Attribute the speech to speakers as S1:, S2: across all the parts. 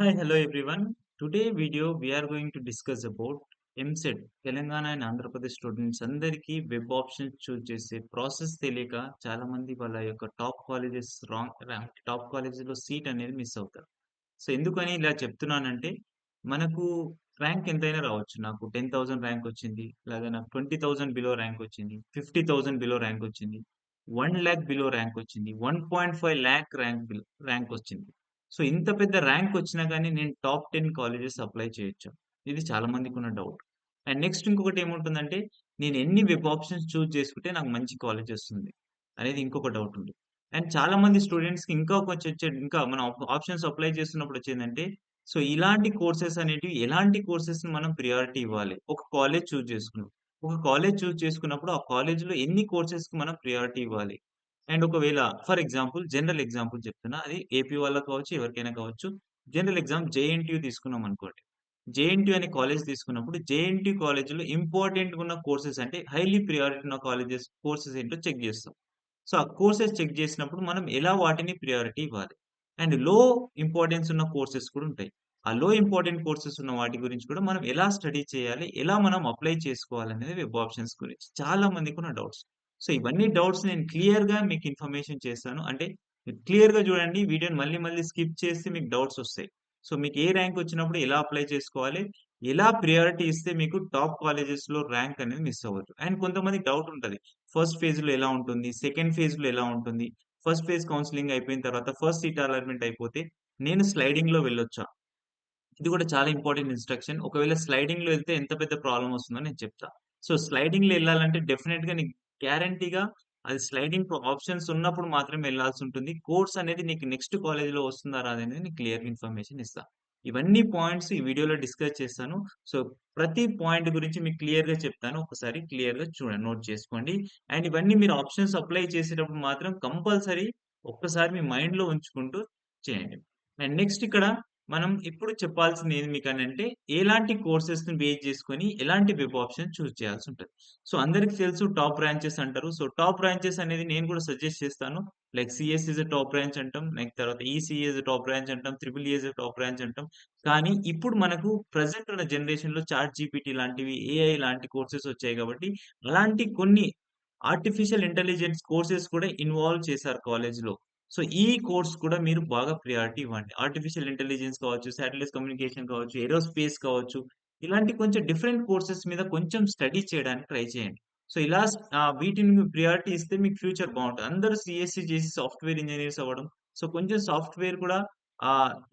S1: Hi, hello everyone. Today video we are going to discuss about EAMCET Telangana and Andhra Pradesh students అందరికీ web options choose చేసే process తెలియక చాలా మంది వాళ్ళ యొక్క top colleges wrong rank top కాలేజెస్లో seat అనేది మిస్ అవుతారు. సో ఎందుకని ఇలా చెప్తున్నానంటే మనకు ర్యాంక్ ఎంతైనా రావచ్చు. నాకు టెన్ థౌసండ్ ర్యాంక్ వచ్చింది లేదా నాకు ట్వంటీ థౌసండ్ బిలో ర్యాంక్ వచ్చింది ఫిఫ్టీ థౌసండ్ బిలో ర్యాంక్ వచ్చింది వన్ ల్యాక్ బిలో ర్యాంక్ వచ్చింది one point five lakh rank rank వచ్చింది. సో ఇంత పెద్ద ర్యాంక్ వచ్చినా కానీ నేను టాప్ టెన్ కాలేజెస్ అప్లై చేయొచ్చు. ఇది చాలా మందికి ఉన్న డౌట్. అండ్ నెక్స్ట్ ఇంకొకటి ఏముంటుందంటే నేను ఎన్ని వెబ్ ఆప్షన్స్ చూస్ చేసుకుంటే నాకు మంచి కాలేజ్ వస్తుంది అనేది ఇంకొక డౌట్ ఉంది. అండ్ చాలా మంది స్టూడెంట్స్కి ఇంకా కొంచెం వచ్చే ఇంకా మనం ఆప్షన్స్ అప్లై చేస్తున్నప్పుడు వచ్చేందంటే సో ఇలాంటి కోర్సెస్ అనేటివి ఎలాంటి కోర్సెస్ మనం ప్రియారిటీ ఇవ్వాలి? ఒక కాలేజ్ చూస్ చేసుకున్నాం. ఒక కాలేజ్ చూస్ చేసుకున్నప్పుడు ఆ కాలేజ్లో ఎన్ని కోర్సెస్కి మనం ప్రియారిటీ ఇవ్వాలి? అండ్ ఒకవేళ ఫర్ ఎగ్జాంపుల్ జనరల్ ఎగ్జాంపుల్ చెప్తున్నా అది ఏపీ వాళ్ళకి కావచ్చు ఎవరికైనా కావచ్చు. జనరల్ ఎగ్జామ్ జేఎన్టీయూ తీసుకున్నాం అనుకోండి. జేఎన్టీయూ అనే కాలేజ్ తీసుకున్నప్పుడు జేఎన్టీ కాలేజ్లో ఇంపార్టెంట్ ఉన్న కోర్సెస్ అంటే హైలీ ప్రియారిటీ ఉన్న కాలేజెస్ కోర్సెస్ ఏంటో చెక్ చేస్తాం. సో ఆ కోర్సెస్ చెక్ చేసినప్పుడు మనం ఎలా వాటిని ప్రియారిటీ ఇవ్వాలి? అండ్లో ఇంపార్టెన్స్ ఉన్న కోర్సెస్ కూడా ఉంటాయి. ఆ లో ఇంపార్టెంట్ కోర్సెస్ ఉన్న వాటి గురించి కూడా మనం ఎలా స్టడీ చేయాలి? ఎలా మనం అప్లై చేసుకోవాలి? అనేది వెబ్ ఆప్షన్స్ గురించి. చాలా మందికి ఉన్న డౌట్స్. సో ఇవన్నీ డౌట్స్ నేను క్లియర్గా మీకు ఇన్ఫర్మేషన్ చేస్తాను. అంటే క్లియర్గా చూడండి వీడియోని మళ్ళీ మళ్ళీ స్కిప్ చేస్తే మీకు డౌట్స్ వస్తాయి. సో మీకు ఏ ర్యాంక్ వచ్చినప్పుడు ఎలా అప్లై చేసుకోవాలి? ఎలా ప్రియారిటీ ఇస్తే మీకు టాప్ కాలేజెస్లో ర్యాంక్ అనేది మిస్ అవ్వదు అండ్ కొంతమంది డౌట్ ఉంటుంది. ఫస్ట్ ఫేజ్లో ఎలా ఉంటుంది? సెకండ్ ఫేజ్లో ఎలా ఉంటుంది? ఫస్ట్ ఫేజ్ కౌన్సిలింగ్ అయిపోయిన తర్వాత ఫస్ట్ సీట్ అలాట్మెంట్ అయిపోతే నేను స్లైడింగ్లో వెళ్ళొచ్చా? ఇది కూడా చాలా ఇంపార్టెంట్ ఇన్స్ట్రక్షన్. ఒకవేళ స్లైడింగ్లో వెళ్తే ఎంత పెద్ద ప్రాబ్లం వస్తుందో నేను చెప్తా. సో స్లైడింగ్లో వెళ్ళాలంటే డెఫినెట్గా నీకు గ్యారంటీగా అది స్లైడింగ్ ఆప్షన్స్ ఉన్నప్పుడు మాత్రమే వెళ్ళాల్సి ఉంటుంది. కోర్స్ అనేది నీకు నెక్స్ట్ కాలేజీలో వస్తుందా రాదనేది నీకు క్లియర్ ఇన్ఫర్మేషన్ ఇస్తా. ఇవన్నీ పాయింట్స్ ఈ వీడియోలో డిస్కస్ చేస్తాను. సో ప్రతి పాయింట్ గురించి మీకు క్లియర్గా చెప్తాను. ఒకసారి క్లియర్గా చూడండి నోట్ చేసుకోండి. అండ్ ఇవన్నీ మీరు ఆప్షన్స్ అప్లై చేసేటప్పుడు మాత్రం కంపల్సరీ ఒక్కసారి మీ మైండ్లో ఉంచుకుంటూ చేయండి. అండ్ నెక్స్ట్ ఇక్కడ మనం ఇప్పుడు చెప్పాల్సింది ఏది మీకు అని అంటే ఎలాంటి కోర్సెస్ని బేస్ చేసుకొని ఎలాంటి వెబ్ ఆప్షన్ చూస్ చేయాల్సి ఉంటుంది సో అందరికి తెలుసు టాప్ బ్రాంచెస్ అంటారు. సో టాప్ బ్రాంచెస్ అనేది నేను కూడా సజెస్ట్ చేస్తాను. Like CS is top branch అంటాం లైక్ తర్వాత ఈసీఎస్ టాప్ బ్రాంచ్ అంటాం త్రిపుల్ ఈఎస్ టాప్ బ్రాంచ్ అంటాం. కానీ ఇప్పుడు మనకు ప్రజెంట్ ఉన్న జనరేషన్లో చార్ట్ జీపీటీ లాంటివి ఏఐ లాంటి కోర్సెస్ వచ్చాయి కాబట్టి అలాంటి కొన్ని ఆర్టిఫిషియల్ ఇంటెలిజెన్స్ కోర్సెస్ కూడా ఇన్వాల్వ్ చేశారు కాలేజ్లో. సో ఈ కోర్స్ కూడా మీరు బాగా ప్రియారిటీ ఇవ్వండి. ఆర్టిఫిషియల్ ఇంటెలిజెన్స్ కావచ్చు శాటిలైట్ కమ్యూనికేషన్ కావచ్చు ఏరోస్పేస్ కావచ్చు ఇలాంటి కొంచెం డిఫరెంట్ కోర్సెస్ మీద కొంచెం స్టడీ చేయడానికి ట్రై చేయండి. సో ఇలా వీటిని ప్రియారిటీ ఇస్తే మీకు ఫ్యూచర్ బాగుంటుంది. అందరూ సిఎస్సి చేసి సాఫ్ట్వేర్ ఇంజనీర్స్ అవ్వడం. సో కొంచెం సాఫ్ట్వేర్ కూడా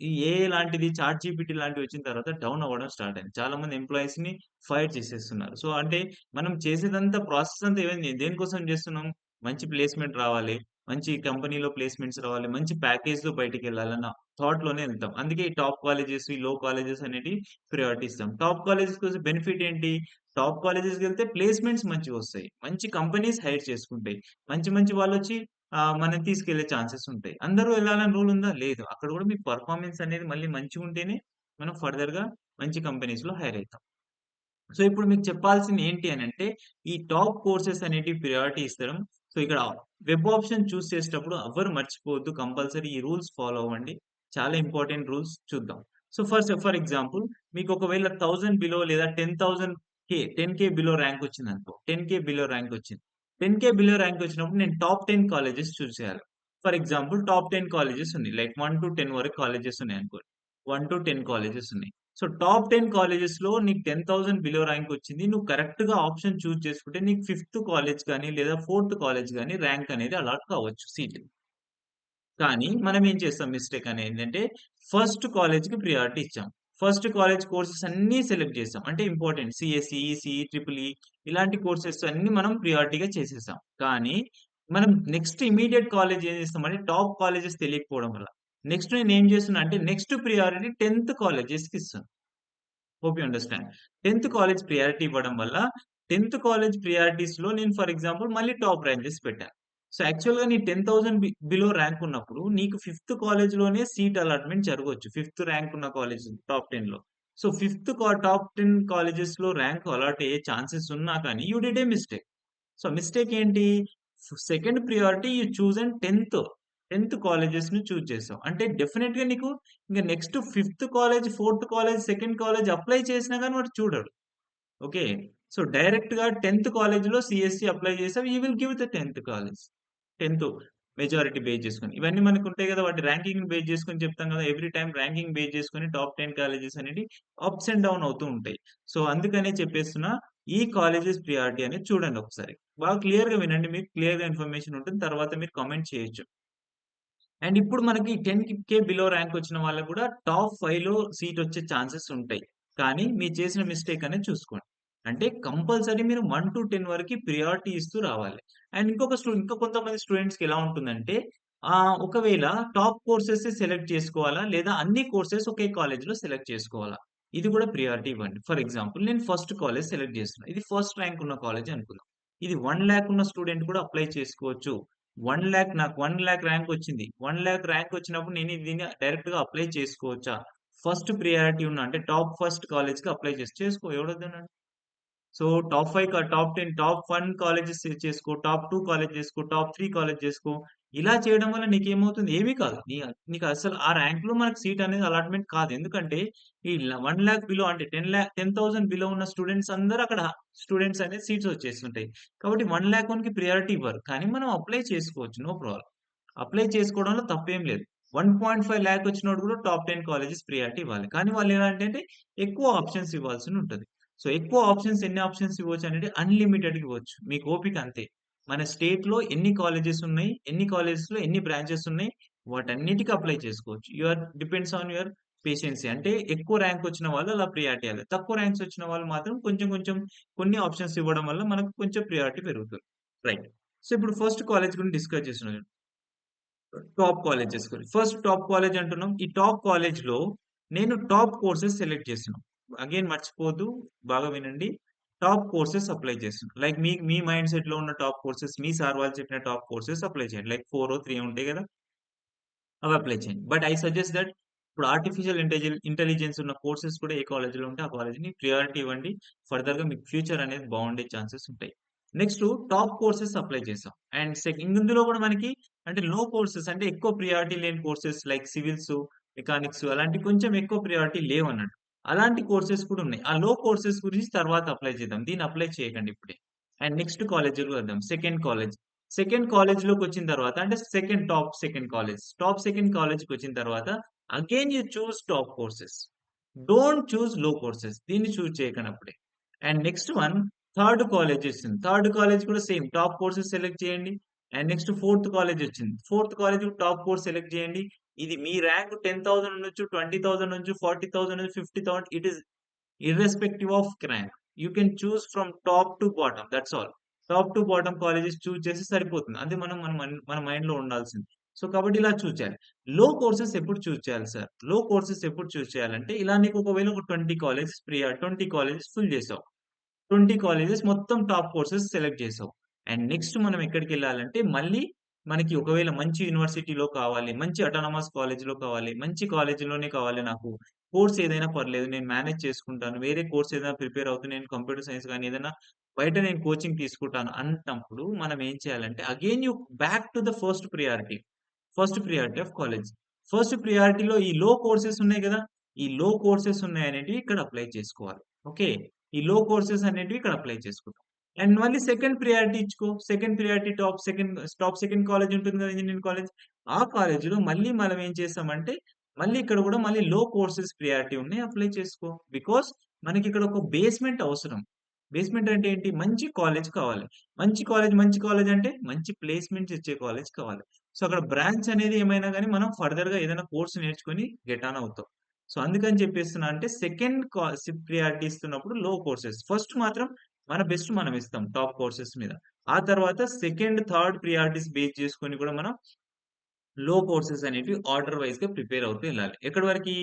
S1: ఈ ఏ లాంటిది చార్ట్ జీపీటీ లాంటివి వచ్చిన తర్వాత డౌన్ అవ్వడం స్టార్ట్ అయింది. చాలా మంది ఎంప్లాయీస్ని ఫైర్ చేసేస్తున్నారు. సో అంటే మనం చేసేదంతా ప్రాసెస్ అంతా ఏమైంది? దేనికోసం చేస్తున్నాం? మంచి ప్లేస్మెంట్ రావాలి. మంచి కంపెనీలో ప్లేస్మెంట్స్ రావాలి మంచి ప్యాకేజ్లో బయటికి వెళ్ళాలన్న థాట్లోనే వెళ్తాం. అందుకే టాప్ కాలేజెస్ ఈ లో కాలేజెస్ అనేవి ప్రయారిటీ ఇస్తాం టాప్ కాలేజెస్ కోసం బెనిఫిట్ ఏంటి? టాప్ కాలేజెస్కి వెళ్తే ప్లేస్మెంట్స్ మంచిగా వస్తాయి. మంచి కంపెనీస్ హైర్ చేసుకుంటాయి. మంచి మంచి వాళ్ళు వచ్చి మనం తీసుకెళ్ళే ఛాన్సెస్ ఉంటాయి. అందరూ వెళ్ళాలని రూల్ ఉందా? లేదు. అక్కడ కూడా మీ పర్ఫార్మెన్స్ అనేది మళ్ళీ మంచిగా ఉంటేనే మనం ఫర్దర్గా మంచి కంపెనీస్లో హైర్ అవుతాం. సో ఇప్పుడు మీకు చెప్పాల్సింది ఏంటి అని అంటే ఈ టాప్ కోర్సెస్ అనేటివి ప్రయారిటీ ఇస్తాం సో ఇక్కడ వెబ్ ఆప్షన్ చూస్ చేసేటప్పుడు ఎవరు మర్చిపోవద్దు. కంపల్సరీ ఈ రూల్స్ ఫాలో అవ్వండి. చాలా ఇంపార్టెంట్ రూల్స్ చూద్దాం. సో ఫస్ట్ ఫర్ ఎగ్జాంపుల్ మీకు ఒకవేళ థౌసండ్ బిలో లేదా ten thousand K ten K below rank వచ్చింది అనుకో టెన్ కే బిలో ర్యాంక్ వచ్చింది. టెన్ కే బిలో ర్యాంక్ వచ్చినప్పుడు నేను టాప్ టెన్ కాలేజెస్ చూస్ చేయాలి. For example top ten colleges ఉన్నాయి. లైక్ వన్ టు టెన్ వరకు కాలేజెస్ ఉన్నాయి అనుకోండి. వన్ టు టెన్ కాలేజెస్ ఉన్నాయి. సో టాప్ టెన్ కాలేజెస్లో నీకు టెన్ థౌసండ్ బిలో ర్యాంక్ వచ్చింది. నువ్వు కరెక్ట్గా ఆప్షన్ చూస్ చేసుకుంటే నీకు ఫిఫ్త్ కాలేజ్ కానీ లేదా ఫోర్త్ కాలేజ్ కానీ ర్యాంక్ అనేది అలాట్ కావచ్చు సీట్ కానీ మనం ఏం చేస్తాం మిస్టేక్ అనేది ఏంటంటే ఫస్ట్ కాలేజ్కి ప్రియారిటీ ఇచ్చాం. ఫస్ట్ కాలేజ్ కోర్సెస్ అన్ని సెలెక్ట్ చేస్తాం అంటే important CSE CE triple E ఇలాంటి కోర్సెస్ అన్ని మనం ప్రియారిటీగా చేసేసాం. కానీ మనం నెక్స్ట్ ఇమీడియట్ కాలేజ్ ఏం చేస్తామంటే టాప్ కాలేజెస్ తెలియకపోవడం వల్ల. నెక్స్ట్ నేను ఏం చేస్తున్నా అంటే నెక్స్ట్ ప్రియారిటీ టెన్త్ కాలేజెస్కి ఇస్తాను hope you understand tenth college priority ఇవ్వడం వల్ల టెన్త్ కాలేజ్ ప్రియారిటీస్లో నేను ఫర్ ఎగ్జాంపుల్ మళ్ళీ టాప్ ర్యాంకెస్ పెట్టాను సో యాక్చువల్గా నీ టెన్ థౌసండ్ బిలో ర్యాంక్ ఉన్నప్పుడు నీకు ఫిఫ్త్ కాలేజ్లోనే సీట్ అలాట్మెంట్ జరగవచ్చు. ఫిఫ్త్ ర్యాంక్ ఉన్న కాలేజ్ టాప్ టెన్లో సో ఫిఫ్త్ టాప్ టెన్ కాలేజెస్లో ర్యాంక్ అలాట్ అయ్యే ఛాన్సెస్ ఉన్నా కానీ you did a mistake so mistake ఏంటి? Second priority you choose and tenth 10థ్ కాలేజెస్‌ని చూజ్ చేసావు. అంటే డెఫినిట్‌గా నీకు ఇంకా next fifth college, fourth college, second college apply చేసినా కానీ వాడు చూడరు ఓకే. సో, డైరెక్ట్‌గా 10థ్ కాలేజ్‌లో సిఎస్సి అప్లై చేసావు. యూ విల్ గివ్ ద 10థ్ కాలేజ్. 10థ్ మెజారిటీ బేస్ చేసుకొని. ఇవన్నీ మనకు ఉంటాయి కదా వాటి ర్యాంకింగ్ బేస్ చేసుకొని చెప్తాం కదా ఎవ్రీ టైం ర్యాంకింగ్ బేస్ చేసుకొని టాప్ 10 కాలేజెస్ అనేది అప్స్ అండ్ డౌన్ అవుతూ ఉంటాయి. సో, అందుకనే చెప్పేస్తున్నా ఈ కాలేజెస్ ప్రియారిటీ అనేది చూడండి ఒకసారి. బాగా క్లియర్‌గా వినండి. మీకు క్లియర్‌గా ఇన్ఫర్మేషన్ ఉంటుంది. తర్వాత మీరు కామెంట్ చేయొచ్చు. అండ్ ఇప్పుడు మనకి 10కే బిలో ర్యాంక్ వచ్చిన వాళ్ళకి కూడా టాప్ 5లో సీట్ వచ్చే ఛాన్సెస్ ఉంటాయి. కానీ మీరు చేసిన మిస్టేక్ అనేది చూసుకోండి. అంటే కంపల్సరీ మీరు వన్ టు టెన్ వరకు ప్రియారిటీ ఇస్తూ రావాలి. అండ్ ఇంకొక స్టూ ఇంకా కొంతమంది స్టూడెంట్స్‌కి ఎలా ఉంటుందంటే ఒకవేళ టాప్ కోర్సెస్ సెలెక్ట్ చేసుకోవాలా? లేదా అన్ని కోర్సెస్ ఒకే కాలేజ్‌లో సెలెక్ట్ చేసుకోవాలా? ఇది కూడా ప్రియారిటీ ఇవ్వండి. ఫర్ ఎగ్జాంపుల్ నేను ఫస్ట్ కాలేజ్ సెలెక్ట్ చేస్తున్నా. ఇది ఫస్ట్ ర్యాంక్ ఉన్న కాలేజ్ అనుకుందాం. ఇది వన్ ల్యాక్ ఉన్న స్టూడెంట్ కూడా అప్లై చేసుకోవచ్చు. వన్ ల్యాక్ నాకు వన్ ల్యాక్ ర్యాంక్ వచ్చింది. వన్ ల్యాక్ ర్యాంక్ వచ్చినప్పుడు నేను దీన్ని డైరెక్ట్‌గా అప్లై చేసుకోవచ్చా? ఫస్ట్ ప్రియారిటీ ఉన్న అంటే టాప్ ఫస్ట్ కాలేజ్‌కి అప్లై చేసి చేసుకో ఎవడొద్దన్నాడు? So, top five top 10 top one colleges చేసుకో. టాప్ టూ కాలేజ్ చేసుకో. టాప్ త్రీ కాలేజ్ చేసుకో. ఇలా చేయడం వల్ల నీకేమవుతుంది? ఏమీ కాదు. నీ నీకు అసలు ఆ ర్యాంక్‌లో మనకు సీట్ అనేది అలాట్‌మెంట్ కాదు. ఎందుకంటే ఈ వన్ ల్యాక్ బిలో అంటే ten lakh ten thousand below ఉన్న స్టూడెంట్స్ అందరూ అక్కడ స్టూడెంట్స్ అనేది సీట్స్ వచ్చేస్తుంటాయి. కాబట్టి 1,00,000కి ప్రియారిటీ ఇవ్వరు. కానీ మనం అప్లై చేసుకోవచ్చు. No problem. అప్లై చేసుకోవడంలో తప్పేం లేదు. వన్ పాయింట్ ఫైవ్ ల్యాక్ వచ్చినోడు కూడా టాప్ 10 కాలేజెస్ ప్రియారిటీ ఇవ్వాలి. కానీ వాళ్ళు ఏంటంటే ఎక్కువ ఆప్షన్స్ ఇవ్వాల్సి ఉంటుంది సో, ఎక్కువ ఆప్షన్స్ ఎన్ని ఆప్షన్స్ ఇవ్వచ్చు అనేది అన్లిమిటెడ్ ఇవ్వచ్చు. మీకు ఓపిక అంతే. మన స్టేట్‌లో ఎన్ని కాలేజెస్ ఉన్నాయి? ఎన్ని కాలేజెస్‌లో ఎన్ని బ్రాంచెస్ ఉన్నాయి? వాటన్నిటికి అప్లై చేసుకోవచ్చు. Your depends on your patience. అంటే ఎక్కువ ర్యాంక్ వచ్చిన వాళ్ళు అలా ప్రియారిటీ ఇవ్వాలి. తక్కువ ర్యాంక్స్ వచ్చిన వాళ్ళు మాత్రం కొంచెం కొంచెం కొన్ని ఆప్షన్స్ ఇవ్వడం వల్ల మనకు కొంచెం ప్రియారిటీ పెరుగుతుంది. రైట్. సో, ఇప్పుడు ఫస్ట్ కాలేజ్ గురించి డిస్కస్ చేస్తున్నాం. టాప్ కాలేజెస్ గురించి. ఫస్ట్ టాప్ కాలేజ్ అంటున్నాం. ఈ టాప్ కాలేజ్‌లో నేను టాప్ కోర్సెస్ సెలెక్ట్ చేస్తున్నాం. అగైన్ మర్చిపోదు బాగా వినండి. టాప్ కోర్సెస్ అప్లై చేస్తున్నాం. లైక్ మీ మీ మైండ్ సెట్‌లో ఉన్న టాప్ కోర్సెస్ మీ సార్ వాళ్ళు చెప్పిన టాప్ కోర్సెస్ అప్లై చేయండి. లైక్ 4 3 ఉంటాయి కదా అవి అప్లై చేయండి. బట్ ఐ సజెస్ట్ దట్ ఇప్పుడు ఆర్టిఫిషియల్ ఇంటెలిజెన్స్ ఇంటెలిజెన్స్ ఉన్న కోర్సెస్ కూడా ఏ కాలేజీలో ఉంటే ఆ కాలేజీని ప్రియారిటీ ఇవ్వండి. ఫర్దర్‌గా మీకు ఫ్యూచర్ అనేది బాగుండే ఛాన్సెస్ ఉంటాయి. నెక్స్ట్ టాప్ కోర్సెస్ అప్లై చేసాం. అండ్ సెక్ ఇందులో కూడా మనకి అంటే లో కోర్సెస్ అంటే ఎక్కువ ప్రియారిటీ లేని కోర్సెస్ లైక్ సివిల్స్, మెకానిక్స్ అలాంటి కొంచెం ఎక్కువ ప్రియారిటీ లేవు అన్నట్టు అలాంటి కోర్సెస్ కూడా ఉన్నాయి. ఆ లో కోర్సెస్ గురించి తర్వాత అప్లై చేద్దాం. దీన్ని అప్లై చేయకండి ఇప్పుడే. అండ్ నెక్స్ట్ కాలేజీలో వద్దాం. Second college. సెకండ్ కాలేజ్లోకి వచ్చిన తర్వాత అంటే second top second college. Top second కాలేజ్కి వచ్చిన తర్వాత again you choose top courses. Don't చూస్లో courses. దీన్ని చూస్ చేయకండి అప్పుడే. And next one third college వచ్చింది. థర్డ్ కాలేజ్ కూడా సేమ్ టాప్ కోర్సెస్ సెలెక్ట్ చేయండి. అండ్ నెక్స్ట్ ఫోర్త్ కాలేజ్ వచ్చింది. Fourth college top course select చేయండి. ఇది మీ ర్యాంక్ 10,000 ఉండొచ్చు, 20,000 ఉండొచ్చు, 40,000 ఉండొచ్చు, 50,000 it is irrespective of rank. You can choose from top to bottom that's all. Top to bottom colleges choose చేస్తే సరిపోతుంది. అది మనం మన మన మన మైండ్‌లో ఉండాల్సింది. సో, కాబట్టి ఇలా చూజ్ చేయాలి. లో కోర్సెస్ ఎప్పుడు చూస్ చేయాలి సార్? లో కోర్సెస్ ఎప్పుడు చూస్ చేయాలంటే ఇలా నీకు ఒకవేళ ఒక 20 కాలేజెస్ ప్రియా 20 కాలేజెస్ ఫుల్ చేసావు. 20 కాలేజెస్ మొత్తం టాప్ కోర్సెస్ సెలెక్ట్ చేసావు. అండ్ నెక్స్ట్ మనం ఎక్కడికి వెళ్ళాలంటే మళ్ళీ మనకి ఒకవేళ మంచి యూనివర్సిటీలో కావాలి, మంచి అటానమస్ కాలేజ్‌లో కావాలి, మంచి కాలేజీలోనే కావాలి నాకు. కోర్స్ ఏదైనా పర్లేదు నేను మేనేజ్ చేసుకుంటాను. వేరే కోర్స్ ఏదైనా ప్రిపేర్ అవుతూ నేను కంప్యూటర్ సైన్స్ కానీ ఏదైనా బయట నేను కోచింగ్ తీసుకుంటాను అన్నప్పుడు మనం ఏం చేయాలంటే again you back to the first priority. First priority of college. First ప్రియారిటీలో ఈ లో కోర్సెస్ ఉన్నాయి కదా ఈ లో కోర్సెస్ ఉన్నాయి అనేటివి ఇక్కడ అప్లై చేసుకోవాలి. ఓకే. ఈ లో కోర్సెస్ అనేటివి ఇక్కడ అప్లై చేసుకుంటాం. అండ్ మళ్ళీ సెకండ్ ప్రియారిటీ ఇచ్చుకో. Second priority top second top second college ఉంటుంది కదా! Engineering college. ఆ కాలేజీలో మళ్ళీ మనం ఏం చేస్తామంటే మళ్ళీ ఇక్కడ కూడా మళ్ళీ లో కోర్సెస్ ప్రియారిటీ ఉన్నాయి అప్లై చేసుకో. బికాస్ మనకి ఇక్కడ ఒక బేస్‌మెంట్ అవసరం. బేస్‌మెంట్ అంటే ఏంటి? మంచి కాలేజ్ కావాలి. మంచి కాలేజ్, మంచి కాలేజ్ అంటే మంచి ప్లేస్‌మెంట్స్ ఇచ్చే కాలేజ్ కావాలి. సో, అక్కడ బ్రాంచ్ అనేది ఏమైనా కానీ మనం ఫర్దర్‌గా ఏదైనా కోర్స్ నేర్చుకొని గెట్ ఆన్ అవుతాం. సో, అందుకని చెప్పేస్తున్నా అంటే సెకండ్ కా ప్రియారిటీ ఇస్తున్నప్పుడు లో కోర్సెస్. ఫస్ట్ మాత్రం మన బెస్ట్ మనం ఇస్తాం టాప్ కోర్సెస్ మీద. ఆ తర్వాత సెకండ్, థర్డ్ ప్రియారిటీస్ బేస్ చేసుకొని కూడా మనం లో కోర్సెస్ అనేవి ఆర్డర్ వైస్‌గా ప్రిపేర్ అవుతూ వెళ్ళాలి ఎక్కడి వరకు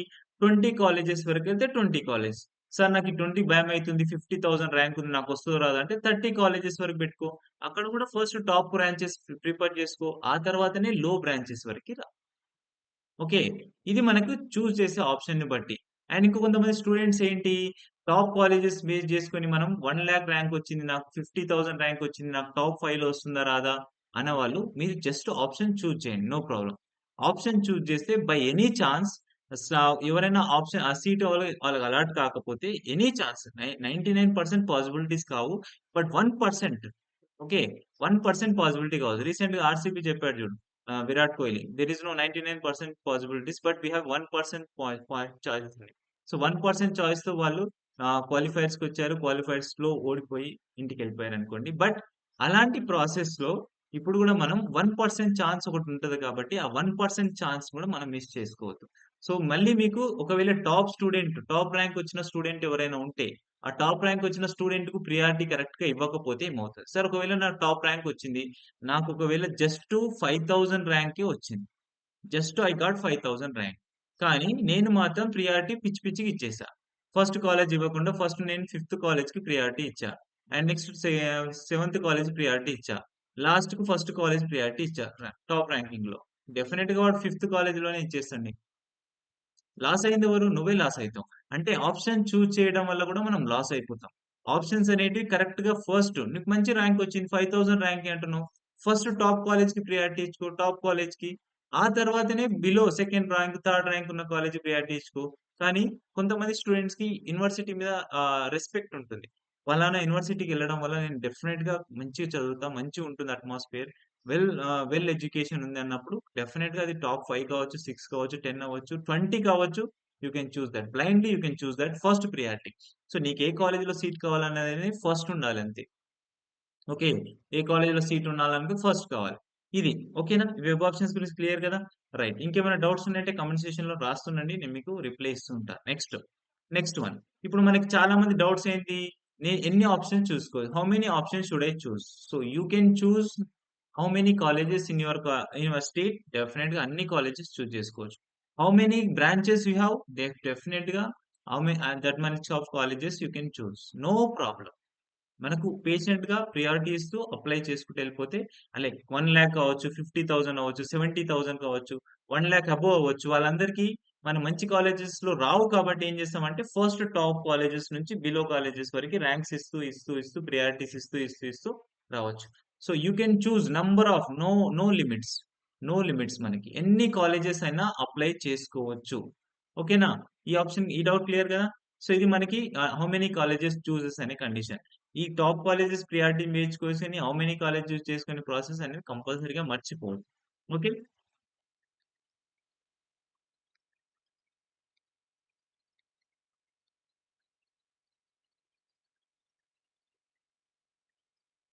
S1: ట్వంటీ కాలేజెస్ వరకు వెళ్తే ట్వంటీ కాలేజ్. సార్ నాకు ట్వంటీ భయం అవుతుంది ఫిఫ్టీ థౌసండ్ ర్యాంక్ ఉంది. నాకు వస్తుంది రాదంటే అంటే 30 కాలేజెస్ వరకు పెట్టుకో. అక్కడ కూడా ఫస్ట్ టాప్ బ్రాంచెస్ ప్రిపేర్ చేసుకో. ఆ తర్వాతనే లో బ్రాంచెస్ వరకు రా. ఓకే. ఇది మనకు చూస్ చేసే ఆప్షన్‌ని బట్టి. అండ్ ఇంకో కొంతమంది స్టూడెంట్స్ ఏంటి టాప్ కాలేజెస్ బేస్ చేసుకొని మనం వన్ ల్యాక్ ర్యాంక్ వచ్చింది. నాకు 50,000 ర్యాంక్ వచ్చింది. నాకు టాప్ 5లో వస్తుందా రాదా? అన్నవాళ్ళు మీరు జస్ట్ ఆప్షన్ చూజ్ చేయండి. No problem. ఆప్షన్ చూజ్ చేస్తే బై ఎనీ ఛాన్స్ ఎవరైనా ఆప్షన్ ఆ సీట్ వాళ్ళకి అలర్ట్ అలాట్ కాకపోతే any chance ninety nine percent possibilities కావు. But one percent okay. One percent possibility కావచ్చు. రీసెంట్‌గా ఆర్‌సీబీ చెప్పాడు చూడు. Virat Kohli. There is no 99% possibilities but we have 1% పాయి పాయింట్ చాయిస్ అని. సో, 1% చాయిస్‌తో వాళ్ళు క్వాలిఫైర్స్కి వచ్చారు క్వాలిఫైర్స్లో ఓడిపోయి ఇంటికెళ్ళిపోయారనుకోండి. బట్ అలాంటి ప్రాసెస్‌లో ఇప్పుడు కూడా మనం వన్ పర్సెంట్ ఛాన్స్ ఒకటి ఉంటుంది కాబట్టి, ఆ వన్ పర్సెంట్ ఛాన్స్ కూడా మనం మిస్ చేసుకోవద్దు. సో, మళ్ళీ మీకు ఒకవేళ టాప్ స్టూడెంట్, టాప్ ర్యాంక్ వచ్చిన స్టూడెంట్ ఎవరైనా ఉంటే, ఆ టాప్ ర్యాంక్ వచ్చిన స్టూడెంట్‌కు ప్రియారిటీ కరెక్ట్‌గా ఇవ్వకపోతే ఏమవుతుంది సార్ ఒకవేళ నాకు టాప్ ర్యాంక్ వచ్చింది. నాకు ఒకవేళ జస్ట్ 5000 ర్యాంకే వచ్చింది. Just I got 5000 rank. కానీ నేను మాత్రం ప్రియారిటీ పిచ్చి పిచ్చికి ఇచ్చేసా. ఫస్ట్ కాలేజ్ ఇవ్వకుండా ఫస్ట్ నేను ఫిఫ్త్ కాలేజ్‌కి ప్రియారిటీ ఇచ్చా. And next seventh college priority ఇచ్చా. లాస్ట్కు ఫస్ట్ కాలేజ్ ప్రియారిటీ ఇచ్చా. టాప్ ర్యాంకింగ్లో డెఫినెట్గా వాడు ఫిఫ్త్ కాలేజ్లోనే నీకు. లాస్ అయింది ఎవరు? నువ్వే లాస్ అవుతావు అంటే ఆప్షన్ చూజ్ చేయడం వల్ల కూడా మనం లాస్ అయిపోతాం. ఆప్షన్స్ అనేటివి కరెక్ట్గా ఫస్ట్ నీకు మంచి ర్యాంక్ వచ్చింది. ఫైవ్ థౌసండ్ ర్యాంక్ అంటున్నావు. ఫస్ట్ టాప్ కాలేజ్కి ప్రియారిటీ ఇచ్చుకో. టాప్ కాలేజ్కి ఆ తర్వాతనే below second rank, third rank ఉన్న కాలేజ్ ప్రియారిటీ ఇచ్చుకో. కానీ కొంతమంది స్టూడెంట్స్‌కి యూనివర్సిటీ మీద రెస్పెక్ట్ ఉంటుంది. ఫలానా యూనివర్సిటీకి వెళ్ళడం వల్ల నేను డెఫినిట్‌గా మంచిగా చదువుతా. మంచిగుంటుంది అట్మాస్ఫియర్. వెల్ వెల్ ఎడ్యుకేషన్ ఉంది అన్నప్పుడు డెఫినెట్గా అది టాప్ ఫైవ్ కావచ్చు, సిక్స్ కావచ్చు, 10 అవ్వచ్చు, 20 కావచ్చు. You can choose that blindly you can choose that first priority. So, నీకు ఏ కాలేజ్‌లో సీట్ కావాలనేది ఫస్ట్ ఉండాలి అంతే. ఓకే. ఏ కాలేజ్‌లో సీట్ ఉండాలనుకో ఫస్ట్ కావాలి. ఇది. ఓకేనా? వెబ్ ఆప్షన్స్ గురించి క్లియర్ కదా! రైట్. ఇంకేమైనా డౌట్స్ ఉన్నాయంటే కమెంట్ సెక్షన్‌లో రాస్తుండండి. నేను మీకు రిప్లై ఇస్తూ ఉంటాను నెక్స్ట్. Next one. ఇప్పుడు మనకి చాలా మంది డౌట్స్ ఏంటి? నే ఎన్ని ఆప్షన్స్ చూసుకో how many options should I choose? So, you can choose how many colleges in your university డెఫినెట్గా అన్ని కాలేజెస్ చూస్ చేసుకోవచ్చు. How many branches you have డెఫినెట్గా how many that much of colleges you can choose. No problem మనకు పేషెంట్గా priority ఇస్తూ apply చేసుకుంటూ వెళ్ళిపోతే like 1,00,000 కావచ్చు, 50,000 అవ్వచ్చు, 70,000 కావచ్చు, వన్ ల్యాక్ అబోవ్ అవ్వచ్చు. వాళ్ళందరికీ మన మంచి కాలేజెస్లో రావు కాబట్టి ఏం చేస్తామంటే ఫస్ట్ టాప్ కాలేజెస్ నుంచి బిలో కాలేజెస్ వరకు ర్యాంక్స్ ఇస్తూ, ఇస్తూ, ఇస్తూ ప్రియారిటీస్ ఇస్తూ, ఇస్తూ, ఇస్తూ రావచ్చు. So, you can choose number of no no limits. No limits మనకి. ఎన్ని కాలేజెస్ అయినా అప్లై చేసుకోవచ్చు. ఓకేనా? ఈ ఆప్షన్ ఈ డౌట్ క్లియర్ కదా! సో, ఇది మనకి హౌ మెనీ కాలేజెస్ చూసెస్ అనే కండిషన్. ఈ టాప్ కాలేజెస్ ప్రియారిటీ బేస్ చేసుకొని హౌ మెనీ కాలేజ్ చేసుకునే ప్రాసెస్ అనేది కంపల్సరీగా మర్చిపోవద్దు. ఓకే.